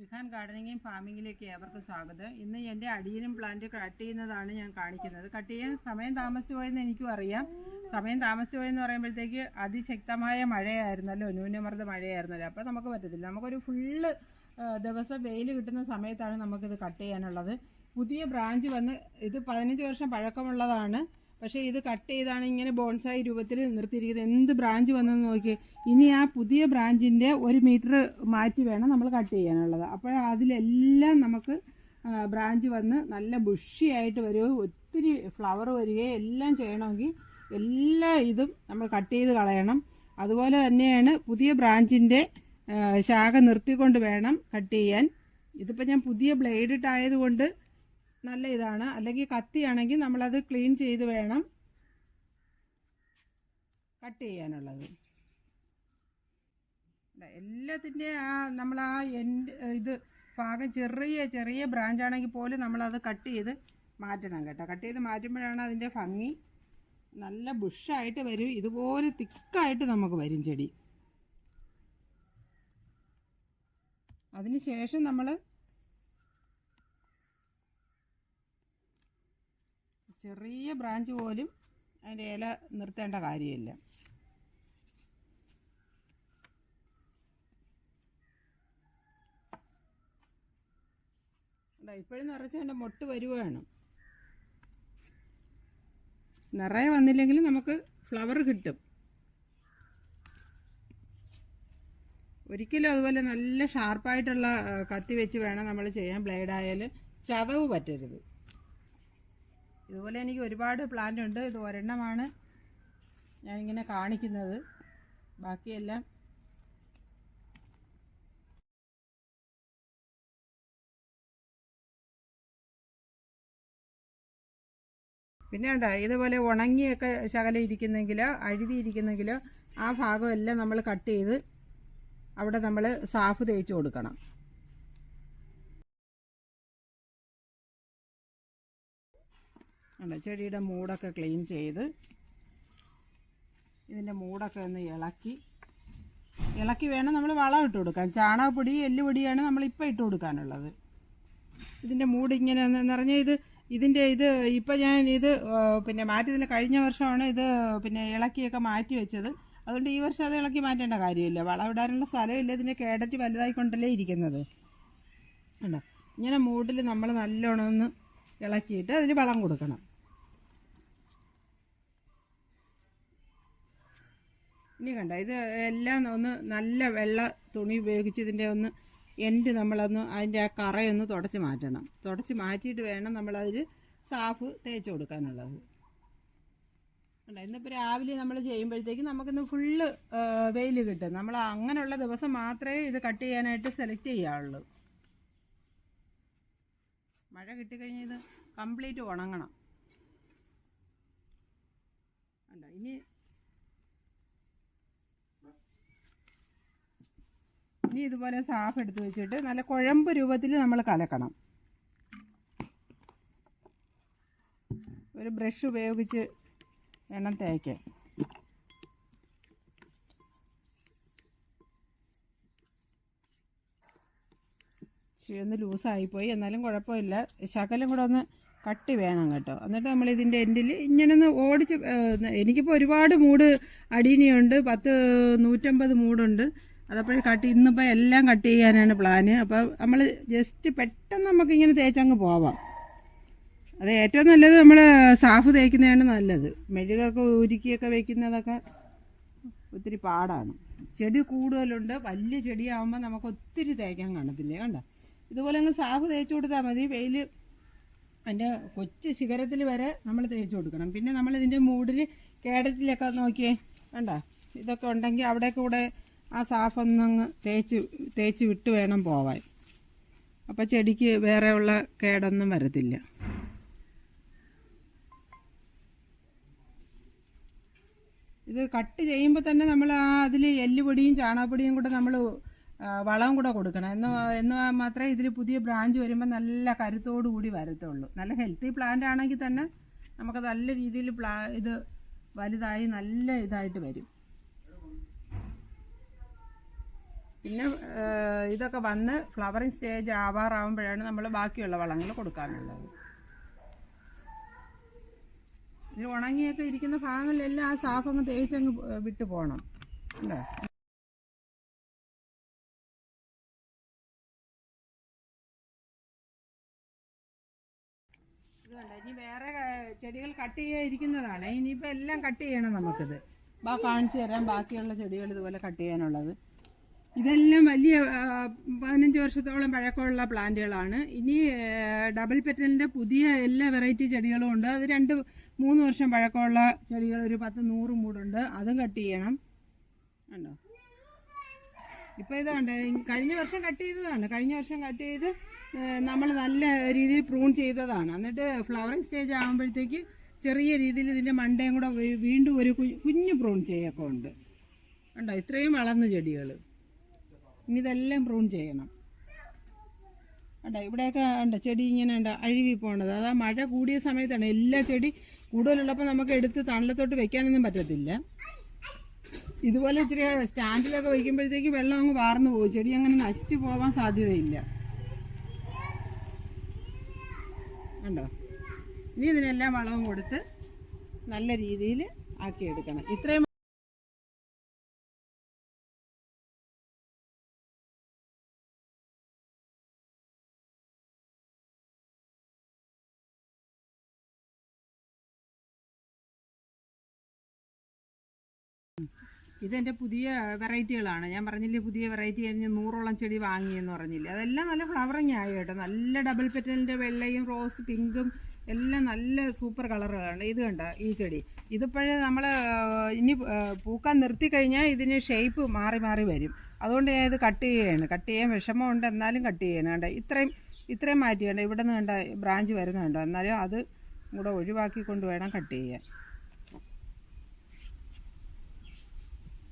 വിഹാൻ ഗാർഡനിങ്ങും ഫാമിങ്ങിലേക്ക് ഏവർക്കും സ്വാഗതം. ഇന്ന് എന്റെ അടിയിലും പ്ലാന്റ് കട്ട് ചെയ്യുന്നതാണ് ഞാൻ കാണിക്കുന്നത്. കട്ട് ചെയ്യാൻ സമയം താമസിച്ചു പോയെന്ന് എനിക്കും അറിയാം. സമയം താമസിച്ചു പോയെന്ന് പറയുമ്പോഴത്തേക്ക് അതിശക്തമായ മഴയായിരുന്നല്ലോ ന്യൂനമർദ്ദ മഴയായിരുന്നല്ലോ. അപ്പോൾ നമുക്ക് പറ്റത്തില്ല. നമുക്കൊരു ഫുള്ള് ദിവസം വെയിൽ കിട്ടുന്ന സമയത്താണ് നമുക്കിത് കട്ട് ചെയ്യാനുള്ളത്. പുതിയ ബ്രാഞ്ച് വന്ന് ഇത് പതിനഞ്ച് വർഷം പഴക്കമുള്ളതാണ്. പക്ഷേ ഇത് കട്ട് ചെയ്താണ് ഇങ്ങനെ ബോൺസായി രൂപത്തിൽ നിർത്തിയിരിക്കുന്നത്. എന്ത് ബ്രാഞ്ച് വന്നെന്ന് നോക്കി ഇനി ആ പുതിയ ബ്രാഞ്ചിന്റെ ഒരു മീറ്റർ മാറ്റി വേണം നമ്മൾ കട്ട് ചെയ്യാനുള്ളത്. അപ്പോൾ അതിലെല്ലാം നമുക്ക് ബ്രാഞ്ച് വന്ന് നല്ല ബുഷിയായിട്ട് വരികയും ഒത്തിരി ഫ്ലവർ വരികയും എല്ലാം ചെയ്യണമെങ്കിൽ എല്ലാ ഇതും നമ്മൾ കട്ട് ചെയ്ത് കളയണം. അതുപോലെ തന്നെയാണ് പുതിയ ബ്രാഞ്ചിന്റെ ശാഖ നിർത്തിക്കൊണ്ട് വേണം കട്ട് ചെയ്യാൻ. ഇതിപ്പോൾ ഞാൻ പുതിയ ബ്ലേഡ് ഇട്ടായതുകൊണ്ട് നല്ല ഇതാണ്. അല്ലെങ്കിൽ കത്തിയാണെങ്കിൽ നമ്മളത് ക്ലീൻ ചെയ്ത് വേണം കട്ട് ചെയ്യാനുള്ളത്. എല്ലാത്തിന്റെ ആ നമ്മൾ ആ എൻഡ് ഇത് ഭാഗം ചെറിയ ചെറിയ ബ്രാഞ്ച് ആണെങ്കിൽ പോലും നമ്മളത് കട്ട് ചെയ്ത് മാറ്റണം കേട്ടോ. കട്ട് ചെയ്ത് മാറ്റുമ്പോഴാണ് അതിന്റെ ഭംഗി. നല്ല ബുഷായിട്ട് വരും. ഇതുപോലെ തിക്കായിട്ട് നമുക്ക് വരും ചെടി. അതിന് ശേഷം നമ്മൾ ചെറിയ ബ്രാഞ്ച് പോലും അതിന്റെ ഇല നിർത്തേണ്ട കാര്യമില്ല. ഇപ്പോഴും നിറച്ച് അതിന്റെ മൊട്ട് വരുവാണ്. നിറയെ വന്നില്ലെങ്കിൽ നമുക്ക് ഫ്ലവർ കിട്ടും. ഒരിക്കലും അതുപോലെ നല്ല ഷാർപ്പായിട്ടുള്ള കത്തി വെച്ച് വേണം നമ്മൾ ചെയ്യാൻ. ബ്ലേഡായാൽ ചതവ് പറ്റരുത്. ഇതുപോലെ എനിക്ക് ഒരുപാട് പ്ലാന്റ് ഉണ്ട്. ഇത് ഒരെണ്ണമാണ് ഞാനിങ്ങനെ കാണിക്കുന്നത്. ബാക്കിയെല്ലാം പിന്നെ ഉണ്ടോ ഇതുപോലെ ഉണങ്ങിയൊക്കെ ശകലം ഇരിക്കുന്നെങ്കിലോ അഴുതിയിരിക്കുന്നെങ്കിലോ ആ ഭാഗമെല്ലാം നമ്മൾ കട്ട് ചെയ്ത് അവിടെ നമ്മൾ സാഫ് തേച്ച് കൊടുക്കണം. ഉണ്ട് ചെടിയുടെ മൂടൊക്കെ ക്ലീൻ ചെയ്ത് ഇതിന്റെ മൂടൊക്കെ ഒന്ന് ഇളക്കി. ഇളക്കി വേണം നമ്മൾ വളം ഇട്ട് കൊടുക്കാൻ. ചാണകപ്പൊടി എല്ലുപൊടിയാണ് നമ്മളിപ്പോൾ ഇട്ട് കൊടുക്കാനുള്ളത്. ഇതിന്റെ മൂട് ഇങ്ങനെ നിറഞ്ഞ ഇത് ഇതിന്റെ ഇത് ഇപ്പം ഞാൻ ഇത് പിന്നെ മാറ്റിയതിൽ കഴിഞ്ഞ വർഷമാണ് ഇത് പിന്നെ ഇളക്കിയൊക്കെ മാറ്റി വെച്ചത്. അതുകൊണ്ട് ഈ വർഷം അത് ഇളക്കി മാറ്റേണ്ട കാര്യമില്ല. വളം ഇടാനുള്ള സ്ഥലമില്ല. ഇതിന്റെ കേടറ്റ് വലുതായിക്കൊണ്ടല്ലേ ഇരിക്കുന്നത്. ഉണ്ടോ ഇങ്ങനെ മൂടിൽ നമ്മൾ നല്ലോണം ഒന്ന് ഇളക്കിയിട്ട് അതിന് വളം കൊടുക്കണം. ഇനി കണ്ട ഇത് എല്ലാം ഒന്ന് നല്ല വെള്ള തുണി ഉപയോഗിച്ച് ഇതിന്റെ ഒന്ന് എൻഡ് നമ്മളൊന്ന് അതിന്റെ ആ കറയൊന്ന് തുടച്ച് മാറ്റണം. തുടച്ച് മാറ്റിയിട്ട് വേണം നമ്മളതിൽ സാഫ് തേച്ച് കൊടുക്കാനുള്ളത്. കണ്ട ഇന്നിപ്പോൾ രാവിലെ നമ്മൾ ചെയ്യുമ്പോഴത്തേക്കും നമുക്കിന്ന് ഫുള്ള് വെയിൽ കിട്ടും. നമ്മൾ അങ്ങനെയുള്ള ദിവസം മാത്രമേ ഇത് കട്ട് ചെയ്യാനായിട്ട് സെലക്ട് ചെയ്യാവുള്ളൂ. മഴ കിട്ടിക്കഴിഞ്ഞാൽ ഇത് കംപ്ലീറ്റ് ഉണങ്ങണം. അല്ല ഇനി ഇനി ഇതുപോലെ സാഫ് എടുത്ത് വെച്ചിട്ട് നല്ല കുഴമ്പ് രൂപത്തിൽ നമ്മൾ കലക്കണം. ഒരു ബ്രഷ് ഉപയോഗിച്ച് വേണം തേക്കാൻ ഒന്ന് ലൂസായിപ്പോയി. എന്നാലും കുഴപ്പമില്ല. ശകലം കൂടെ ഒന്ന് കട്ടി വേണം കേട്ടോ. എന്നിട്ട് നമ്മൾ ഇതിന്റെ എൻഡിൽ ഇങ്ങനെ ഒന്ന് ഓടിച്ച് എനിക്കിപ്പോൾ ഒരുപാട് മൂട് അടീനിയുണ്ട്. പത്ത് നൂറ്റമ്പത് മൂടുണ്ട്. അതപ്പോഴും കട്ട് ഇന്നിപ്പോൾ എല്ലാം കട്ട് ചെയ്യാനാണ് പ്ലാന്. അപ്പോൾ നമ്മൾ ജസ്റ്റ് പെട്ടെന്ന് നമുക്കിങ്ങനെ തേച്ചങ്ങ് പോവാം. അത് ഏറ്റവും നല്ലത് നമ്മൾ സാഫ് തേക്കുന്നതാണ് നല്ലത്. മെഴുകൊക്കെ ഉരുക്കിയൊക്കെ വെക്കുന്നതൊക്കെ ഒത്തിരി പാടാണ്. ചെടി കൂടുതലുണ്ട്. വലിയ ചെടിയാകുമ്പോൾ നമുക്ക് ഒത്തിരി തേക്കാൻ കാണത്തില്ലേ? കണ്ട? ഇതുപോലെ അങ്ങ് സാഫ് തേച്ച് കൊടുത്താൽ മതി. വെയിൽ അതിന്റെ കൊച്ചു ശിഖരത്തിൽ വരെ നമ്മൾ തേച്ച് കൊടുക്കണം. പിന്നെ നമ്മൾ ഇതിന്റെ മൂടിൽ കേടറ്റിലൊക്കെ നോക്കിയേ. കണ്ട? ഇതൊക്കെ ഉണ്ടെങ്കിൽ അവിടെ കൂടെ ആ സാഫൊന്നങ്ങ് തേച്ച് തേച്ച് വിട്ട് വേണം പോവാൻ. അപ്പോൾ ചെടിക്ക് വേറെയുള്ള കേടൊന്നും വരത്തില്ല. ഇത് കട്ട് ചെയ്യുമ്പോൾ തന്നെ നമ്മൾ ആ അതിൽ എല്ലുപൊടിയും ചാണകപ്പൊടിയും കൂടെ നമ്മൾ വളം കൂടെ കൊടുക്കണം. എന്ന് എന്ന് മാത്രമേ ഇതിൽ പുതിയ ബ്രാഞ്ച് വരുമ്പോൾ നല്ല കരുത്തോടു കൂടി വരത്തുള്ളൂ. നല്ല ഹെൽത്തി പ്ലാന്റ് ആണെങ്കിൽ തന്നെ നമുക്ക് നല്ല രീതിയിൽ പ്ലാ ഇത് വലുതായി നല്ല ഇതായിട്ട് വരും. പിന്നെ ഇതൊക്കെ വന്ന് ഫ്ലവറിങ് സ്റ്റേജ് ആവാറാവുമ്പോഴാണ് നമ്മൾ ബാക്കിയുള്ള വളങ്ങൾ കൊടുക്കാനുള്ളത്. ഇത് ഉണങ്ങിയൊക്കെ ഇരിക്കുന്ന ഭാഗങ്ങളിലെല്ലാം ആ സാഫങ്ങ് തേച്ചങ്ങ് വിട്ടു പോകണം അല്ലേ? ഇത് കണ്ടോ, ഇനി വേറെ ചെടികൾ കട്ട് ചെയ്യാതിരിക്കുന്നതാണ് ഇനിയിപ്പോൾ എല്ലാം കട്ട് ചെയ്യണം നമുക്കിത്. ബാ കാണിച്ചു തരാം. ബാക്കിയുള്ള ചെടികൾ ഇതുപോലെ കട്ട് ചെയ്യാനുള്ളത്. ഇതെല്ലാം വലിയ പതിനഞ്ച് വർഷത്തോളം പഴക്കമുള്ള പ്ലാന്റുകളാണ്. ഇനി ഡബിൾ പെറ്റലിന്റെ പുതിയ എല്ലാ വെറൈറ്റി ചെടികളും ഉണ്ട്. അത് രണ്ട് മൂന്ന് വർഷം പഴക്കമുള്ള ചെടികൾ ഒരു പത്ത് നൂറ് മൂടുണ്ട്. അതും കട്ട് ചെയ്യണം. ഉണ്ടോ ഇപ്പോൾ ഇതാണ്ട് കഴിഞ്ഞ വർഷം കട്ട് ചെയ്തതാണ്. കഴിഞ്ഞ വർഷം കട്ട് ചെയ്ത് നമ്മൾ നല്ല രീതിയിൽ പ്രൂൺ ചെയ്തതാണ്. എന്നിട്ട് ഫ്ലവറിങ് സ്റ്റേജ് ആകുമ്പോഴത്തേക്ക് ചെറിയ രീതിയിൽ ഇതിന്റെ മണ്ടയും കൂടെ വീണ്ടും ഒരു കുഞ്ഞു പ്രൂൺ ചെയ്യൊക്കെ ഉണ്ട്. ഉണ്ടോ ഇത്രയും വളർന്ന ചെടികൾ ഇനി ഇതെല്ലാം പ്രൂൺ ചെയ്യണം. കണ്ടോ ഇവിടെയൊക്കെ ഉണ്ട് ചെടി ഇങ്ങനെ ഉണ്ട് അഴുകി പോണത്. അതാ മഴ കൂടിയ സമയത്താണ് എല്ലാ ചെടി കൂടുതലുള്ളപ്പോൾ നമുക്ക് എടുത്ത് തണലത്തോട്ട് വെക്കാനൊന്നും പറ്റത്തില്ല. ഇതുപോലെ ഇച്ചിരി സ്റ്റാൻഡിലൊക്കെ വയ്ക്കുമ്പോഴത്തേക്ക് വെള്ളം അങ്ങ് വാർന്നു പോകും. ചെടി അങ്ങനെ നശിച്ചു പോകാൻ സാധ്യതയില്ല. കണ്ടോ? ഇനി ഇതിനെല്ലാം വളവും കൊടുത്ത് നല്ല രീതിയിൽ ആക്കിയെടുക്കണം. ഇത്രയും ഇതെന്റെ പുതിയ വെറൈറ്റികളാണ്. ഞാൻ പറഞ്ഞില്ലേ പുതിയ വെറൈറ്റി കഴിഞ്ഞ് നൂറോളം ചെടി വാങ്ങിയെന്ന് പറഞ്ഞില്ലേ. അതെല്ലാം നല്ല ഫ്ലവറിങ് ആയി കേട്ടോ. നല്ല ഡബിൾ പെറ്റലിന്റെ വെള്ളയും റോസ് പിങ്കും എല്ലാം നല്ല സൂപ്പർ കളറുകളാണ്. ഇത് കണ്ട ഈ ചെടി? ഇതിപ്പോഴേ നമ്മൾ ഇനി പൂക്കാൻ നിർത്തി കഴിഞ്ഞാൽ ഇതിന് ഷേപ്പ് മാറി മാറി വരും. അതുകൊണ്ട് ഞാൻ ഇത് കട്ട് ചെയ്യുകയാണ് കട്ട് ചെയ്യാൻ വിഷമമുണ്ട്. എന്നാലും കട്ട് ചെയ്യണം. കണ്ട? ഇത്രയും ഇത്രയും മാറ്റിയുണ്ട് ഇവിടെ നിന്ന് കണ്ട ബ്രാഞ്ച് വരുന്നുണ്ടോ. എന്നാലും അത് കൂടെ ഒഴിവാക്കിക്കൊണ്ട് വേണം കട്ട് ചെയ്യാൻ.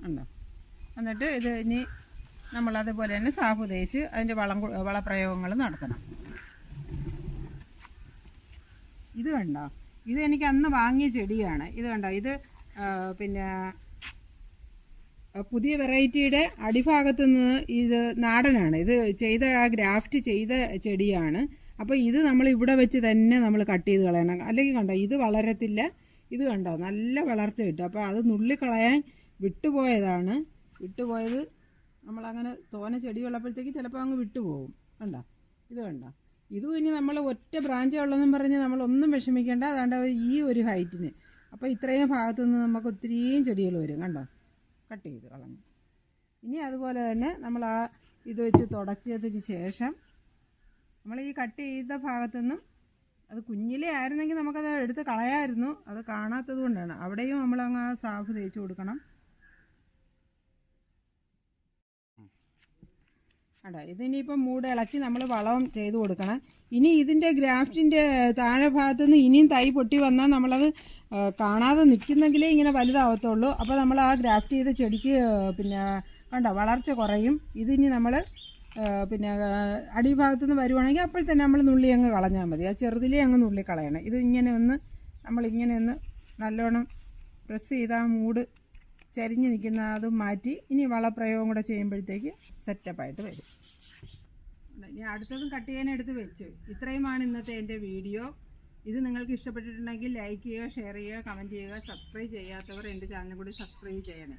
ഉണ്ടോ? എന്നിട്ട് ഇത് ഇനി നമ്മൾ അതുപോലെ തന്നെ സാഫ് തേച്ച് അതിന്റെ വളം വളപ്രയോഗങ്ങൾ നടത്തണം. ഇത് കണ്ടോ? ഇത് എനിക്ക് അന്ന് വാങ്ങിയ ചെടിയാണ്. ഇത് കണ്ടോ? ഇത് പിന്നെ പുതിയ വെറൈറ്റിയുടെ അടിഭാഗത്ത് നിന്ന് ഇത് നാടനാണ്. ഇത് ചെയ്ത ആ ഗ്രാഫ്റ്റ് ചെയ്ത ചെടിയാണ്. അപ്പോൾ ഇത് നമ്മൾ ഇവിടെ വെച്ച് തന്നെ നമ്മൾ കട്ട് ചെയ്ത് കളയണം. അല്ലെങ്കിൽ കണ്ടോ? ഇത് വളരത്തില്ല. ഇത് കണ്ടോ? നല്ല വളർച്ച കിട്ടും. അപ്പോൾ അത് നുള്ളിക്കളയാൻ വിട്ടുപോയതാണ്. വിട്ടുപോയത് നമ്മളങ്ങനെ തോന ചെടി ഉള്ളപ്പോഴത്തേക്ക് ചിലപ്പോൾ അങ്ങ് വിട്ടുപോകും. കണ്ടോ? ഇത് കണ്ട? ഇതും ഇനി നമ്മൾ ഒറ്റ ബ്രാഞ്ചേ ഉള്ളതെന്നും പറഞ്ഞ് നമ്മളൊന്നും വിഷമിക്കേണ്ട. അതാണ്ട് ഈ ഒരു ഹൈറ്റിന്. അപ്പോൾ ഇത്രയും ഭാഗത്തു നിന്ന് നമുക്ക് ഒത്തിരിയും ചെടികൾ വരും. കണ്ടോ? കട്ട് ചെയ്ത് കളഞ്ഞു. ഇനി അതുപോലെ തന്നെ നമ്മൾ ആ ഇത് വെച്ച് തുടച്ചതിന് ശേഷം നമ്മൾ ഈ കട്ട് ചെയ്ത ഭാഗത്തു നിന്നും അത് കുഞ്ഞിലേ ആയിരുന്നെങ്കിൽ നമുക്കത് എടുത്ത് കളയായിരുന്നു. അത് കാണാത്തത് കൊണ്ടാണ്. അവിടെയും നമ്മളങ്ങ് ആ സാഫ് തേച്ച് കൊടുക്കണം. അടാ ഇതിനിയിപ്പം മൂട് ഇളക്കി നമ്മൾ വളം ചെയ്ത് കൊടുക്കണം. ഇനി ഇതിന്റെ ഗ്രാഫ്റ്റിന്റെ താഴെ ഭാഗത്തു നിന്ന് ഇനിയും തൈ പൊട്ടി വന്നാൽ നമ്മളത് കാണാതെ നിൽക്കുന്നെങ്കിലേ ഇങ്ങനെ വലുതാവത്തുള്ളൂ. അപ്പോൾ നമ്മൾ ആ ഗ്രാഫ്റ്റ് ചെയ്ത ചെടിക്ക് പിന്നെ കണ്ടോ വളർച്ച കുറയും. ഇതിനി നമ്മൾ പിന്നെ അടിഭാഗത്തു നിന്ന് വരുവാണെങ്കിൽ അപ്പോൾ തന്നെ നമ്മൾ നുള്ളി അങ്ങ് കളഞ്ഞാൽ മതി. ആ ചെറുതിലേ അങ്ങ് നുള്ളി കളയണം. ഇത് ഇങ്ങനെ ഒന്ന് നമ്മളിങ്ങനെ ഒന്ന് നല്ലോണം പ്രസ് ചെയ്ത് ആ മൂട് ചരിഞ്ഞ് നിൽക്കുന്ന അതും മാറ്റി ഇനി വളപ്രയോഗം കൂടെ ചെയ്യുമ്പോഴത്തേക്ക് സെറ്റപ്പായിട്ട് വരും. ഇനി അടുത്തതും കട്ട് ചെയ്യാൻ എടുത്ത് വെച്ചു. ഇത്രയുമാണ് ഇന്നത്തെ എന്റെ വീഡിയോ. ഇത് നിങ്ങൾക്ക് ഇഷ്ടപ്പെട്ടിട്ടുണ്ടെങ്കിൽ ലൈക്ക് ചെയ്യുക ഷെയർ ചെയ്യുക കമന്റ് ചെയ്യുക സബ്സ്ക്രൈബ് ചെയ്യാത്തവർ എന്റെ ചാനൽ കൂടി സബ്സ്ക്രൈബ് ചെയ്യണേ.